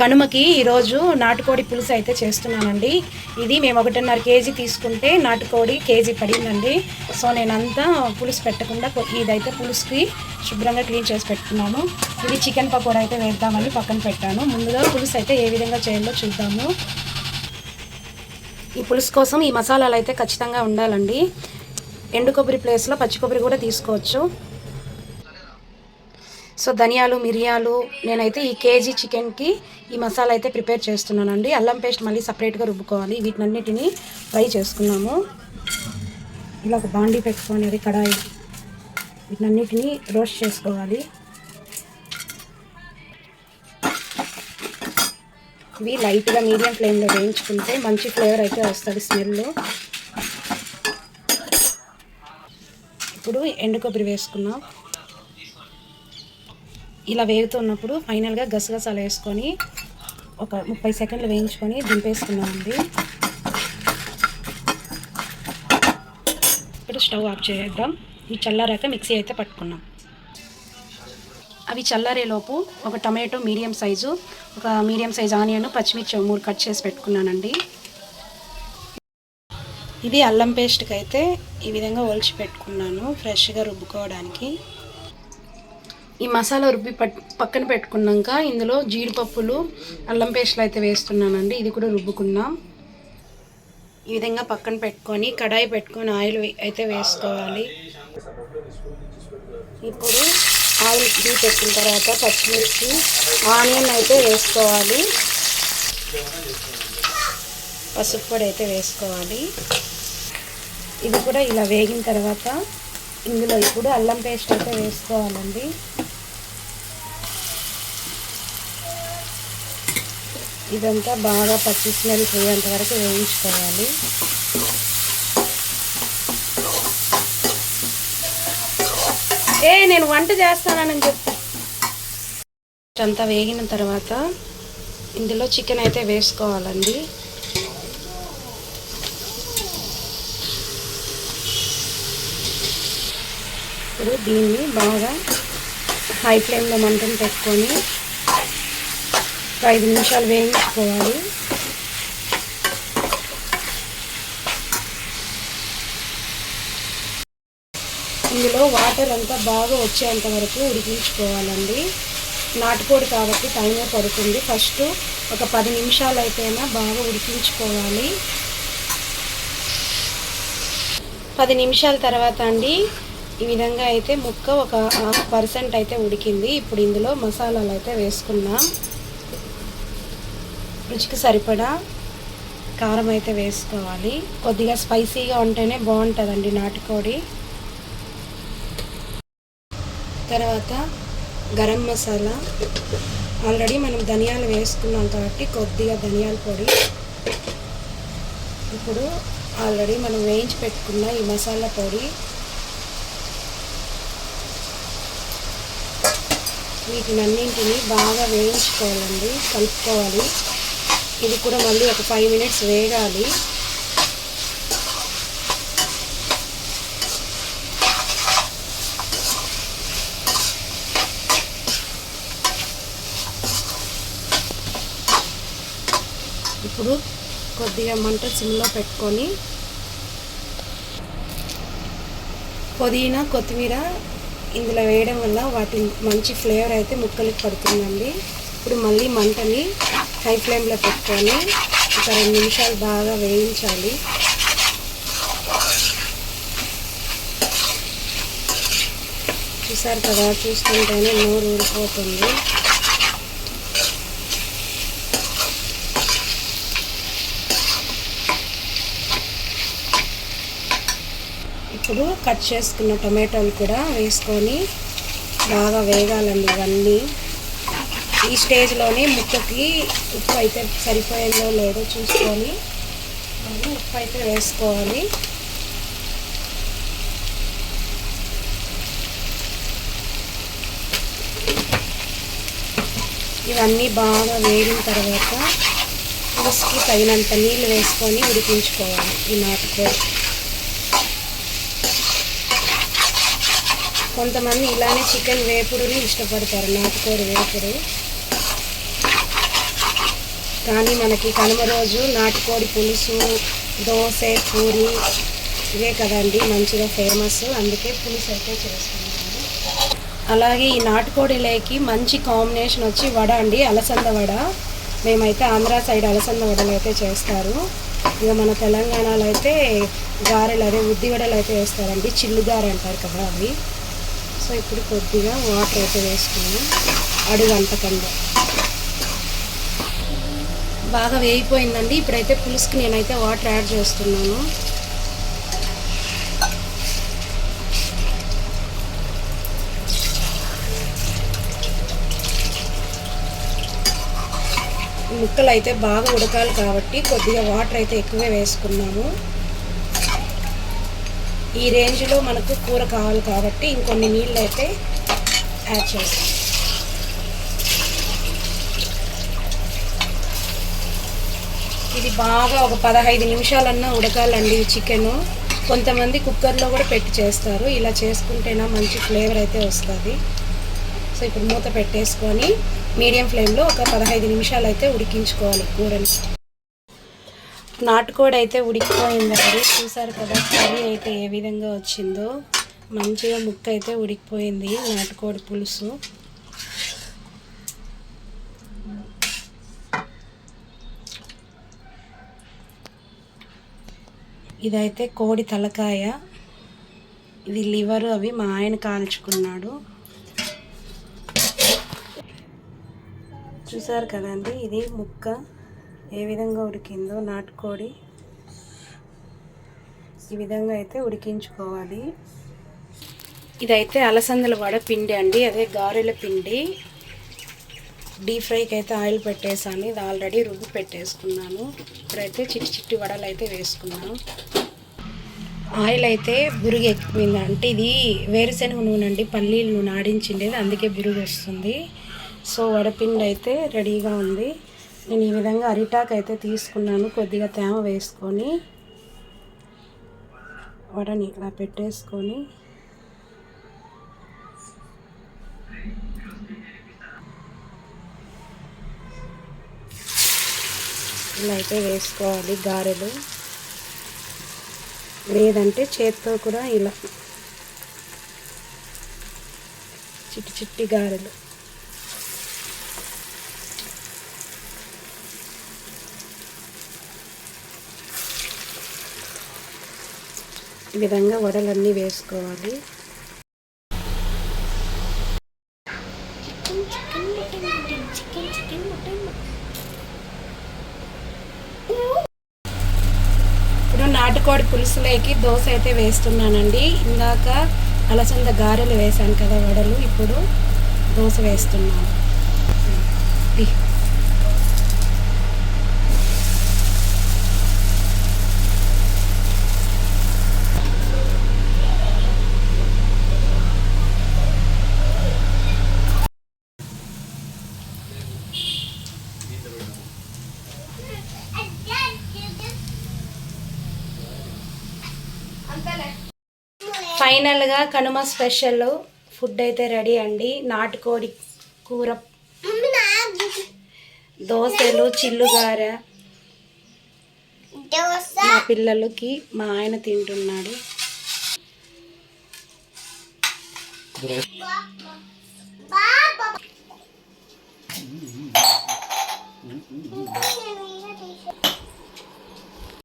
కనుమకి ఈరోజు నాటుకోడి పులుసు అయితే చేస్తున్నానండి. ఇది మేము ఒకటిన్నర కేజీ తీసుకుంటే నాటుకోడి కేజీ పడిందండి. సో నేనంతా పులుసు పెట్టకుండా ఇదైతే పులుసుకి శుభ్రంగా క్లీన్ చేసి పెట్టుకున్నాను. ఇది చికెన్ పకోడా అయితే వేద్దామని పక్కన పెట్టాను. ముందుగా పులుసు అయితే ఏ విధంగా చేయాలో చూద్దాము. ఈ పులుసు కోసం ఈ మసాలాలు అయితే ఖచ్చితంగా ఉండాలండి. ఎండు కొబ్బరి ప్లేస్లో పచ్చి కొబ్బరి కూడా తీసుకోవచ్చు. సో ధనియాలు మిరియాలు నేనైతే ఈ కేజీ చికెన్కి ఈ మసాలా అయితే ప్రిపేర్ చేస్తున్నానండి. అల్లం పేస్ట్ మళ్ళీ సపరేట్గా రుబ్బుకోవాలి. వీటినన్నిటిని ఫ్రై చేసుకున్నాము. ఇలా ఒక బాండీ పెట్టుకొని అది కడాయి. వీటినన్నిటిని రోస్ట్ చేసుకోవాలి. ఇవి లైట్గా మీడియం ఫ్లేమ్లో వేయించుకుంటే మంచి ఫ్లేవర్ అయితే వస్తుంది స్మెల్ ఇప్పుడు ఎండు కొబ్బరి వేసుకున్నాం ఇలా వేగుతున్నప్పుడు ఫైనల్గా గసగసాలు వేసుకొని ఒక ముప్పై సెకండ్లు వేయించుకొని దింపేసుకున్నామండి ఇప్పుడు స్టవ్ ఆఫ్ చేద్దాం ఈ చల్లారాక మిక్సీ అయితే పట్టుకున్నాం. అవి చల్లారేలోపు ఒక టమాటో మీడియం సైజు ఒక మీడియం సైజు ఆనియన్ పచ్చిమిర్చి మూడు కట్ చేసి పెట్టుకున్నానండి. ఇది అల్లం పేస్ట్కి అయితే ఈ విధంగా ఒలిచి పెట్టుకున్నాను ఫ్రెష్గా రుబ్బుకోవడానికి. ఈ మసాలా రుబ్బి పట్ పక్కన పెట్టుకున్నాక ఇందులో జీడిపప్పులు అల్లం పేస్ట్లు అయితే వేస్తున్నానండి. ఇది కూడా రుబ్బుకున్నాం ఈ విధంగా పక్కన పెట్టుకొని కడాయి పెట్టుకొని ఆయిల్ అయితే వేసుకోవాలి. ఇప్పుడు ఆయిల్ టీ పెట్టిన తర్వాత పచ్చిమిర్చి ఆనియన్ అయితే వేసుకోవాలి. పసుపు పొడి అయితే వేసుకోవాలి. ఇది కూడా ఇలా వేగిన తర్వాత ఇందులో ఇప్పుడు అల్లం పేస్ట్ అయితే వేసుకోవాలండి. ఇదంతా బాగా పచ్చి స్మెల్ పోయేంత వరకు వేయించుకోవాలి. ఏ నేను వంట చేస్తానని చెప్పి. అంతా వేగిన తర్వాత ఇందులో చికెన్ అయితే వేసుకోవాలండి. ఇప్పుడు దీన్ని బాగా హై ఫ్లేమ్లో మంటను పెట్టుకొని ఐదు నిమిషాలు వేయించుకోవాలి. ఇందులో వాటర్ అంతా బాగా వచ్చేంత వరకు ఉడికించుకోవాలండి. నాటుకోడి కాబట్టి టైమే పడుతుంది. ఫస్ట్ ఒక పది నిమిషాలు అయితేనా బాగా ఉడికించుకోవాలి. పది నిమిషాల తర్వాత అండి ఈ విధంగా అయితే ముక్క ఒక హాఫ్ పర్సెంట్ అయితే ఉడికింది. ఇప్పుడు ఇందులో మసాలాలు అయితే వేసుకున్నాం రుచికి సరిపడా కారం అయితే వేసుకోవాలి. కొద్దిగా స్పైసీగా ఉంటేనే బాగుంటుందండి నాటుకోడి. తర్వాత గరం మసాలా. ఆల్రెడీ మనం ధనియాలు వేసుకున్నాం కాబట్టి కొద్దిగా ధనియాల పొడి. ఇప్పుడు ఆల్రెడీ మనం వేయించి పెట్టుకున్న ఈ మసాలా పొడి. వీటినన్నింటినీ బాగా వేయించుకోవాలండి కలుపుకోవాలి. ఇది కూడా మళ్ళీ ఒక ఫైవ్ మినిట్స్ వేగాలి. ఇప్పుడు కొద్దిగా మంట సిమ్లో పెట్టుకొని పుదీనా కొత్తిమీర ఇందులో వేయడం వల్ల వాటి మంచి ఫ్లేవర్ అయితే ముక్కలకి పడుతుందండి. ఇప్పుడు మళ్ళీ మంటని హై ఫ్లేమ్లో పెట్టుకొని ఒక రెండు నిమిషాలు బాగా వేయించాలి. చూసారు కదా చూస్తుంటేనే నోరు ఊడిపోతుంది. ఇప్పుడు కట్ చేసుకున్న టొమాటోలు కూడా వేసుకొని బాగా వేగాలండి ఇవన్నీ. ఈ స్టేజ్లోనే ముక్కకి ఉప్పు అయితే సరిపోయిందో లేదో చూసుకొని ఉప్పు అయితే వేసుకోవాలి. ఇవన్నీ బాగా వేగిన తర్వాత పులుసుకి తగినంత నీళ్ళు వేసుకొని ఉడికించుకోవాలి ఈ నాటుకోడి. కొంతమంది ఇలానే చికెన్ వేపుడుని ఇష్టపడతారు నాటుకోడి వేపుడు. కానీ మనకి కనుమ రోజు నాటుకోడి పులుసు దోశ పూరి ఇవే కదండి మంచిగా ఫేమస్. అందుకే పులుసు అయితే చేసుకున్నాము అలాగే ఈ నాటుకోడి లేకి మంచి కాంబినేషన్ వచ్చి వడ అండి అలసంద వడ. మేమైతే ఆంధ్ర సైడ్ అలసంద వడలు అయితే చేస్తారు. ఇక మన తెలంగాణలో అయితే గారెలు అదే ఉద్ది వడలు అయితే వేస్తారండి చిల్లుగారు అంటారు కదా అవి. సో ఇప్పుడు కొద్దిగా వాటర్ అయితే వేసుకున్నాను అడుగు అంతకండి బాగా వేగిపోయిందండి. ఇప్పుడైతే పులుసుకి నేనైతే వాటర్ యాడ్ చేస్తున్నాను. ముక్కలు అయితే బాగా ఉడకాలి కాబట్టి కొద్దిగా వాటర్ అయితే ఎక్కువే వేసుకున్నాము ఈ రేంజ్లో మనకు కూర కావాలి కాబట్టి ఇంకొన్ని నీళ్ళు అయితే యాడ్ చేస్తాం. ఇది బాగా ఒక పదహైదు నిమిషాలన్నా ఉడకాలండి చికెను. కొంతమంది కుక్కర్లో కూడా పెట్టి చేస్తారు. ఇలా చేసుకుంటేనా మంచి ఫ్లేవర్ అయితే వస్తుంది. సో ఇప్పుడు మూత పెట్టేసుకొని మీడియం ఫ్లేమ్లో ఒక పదహైదు నిమిషాలు అయితే ఉడికించుకోవాలి కూరని. నాటుకోడి అయితే ఉడికిపోయిందండి. చూసారు కదా కర్రీ అయితే ఏ విధంగా వచ్చిందో. మంచిగా ముక్క అయితే ఉడికిపోయింది నాటుకోడి పులుసు. ఇదైతే కోడి తలకాయ. ఇది లివర్ అవి మా ఆయన కాల్చుకున్నాడు. చూసారు కదండి ఇది ముక్క. ఏ విధంగా ఉడికిందో నాటుకోడి ఈ విధంగా అయితే ఉడికించుకోవాలి. ఇదైతే అలసందల వడ పిండి అండి. అదే గారెల పిండి. డీప్ ఫ్రైకి అయితే ఆయిల్ పెట్టేసాను ఇది ఆల్రెడీ రుబ్బు పెట్టేసుకున్నాను. ఇప్పుడైతే చిట్టి చిట్టి వడలు అయితే వేసుకున్నాను. ఆయిల్ అయితే బురుగు ఎక్కువైంది. అంటే ఇది వేరుశనగ నూనె అండి. పల్లీలు నూనె ఆడించిండేది. అందుకే బురుగు వస్తుంది. సో వడపిండి అయితే రెడీగా ఉంది. నేను ఈ విధంగా అరిటాక్ అయితే తీసుకున్నాను. కొద్దిగా తేమ వేసుకొని వడని ఇలా పెట్టేసుకొని. ఇలా అయితే వేసుకోవాలి గారెలు. లేదంటే చేత్తో కూడా ఇలా చిట్టి చిట్టి గారెలు. ఈ విధంగా వడలన్నీ వేసుకోవాలి. ఇప్పుడు నాటుకోడి పులుసులోకి దోశ అయితే వేస్తున్నానండి. ఇందాక అలసంద గారెలు వేసాను కదా వడలు ఇప్పుడు దోశ వేస్తున్నాను. ఫైనల్గా కనుమ స్పెషల్ ఫుడ్ అయితే రెడీ అండి. నాటుకోడి కూర దోశలు చిల్లుగార. మా పిల్లలకి మా ఆయన తింటున్నాడు.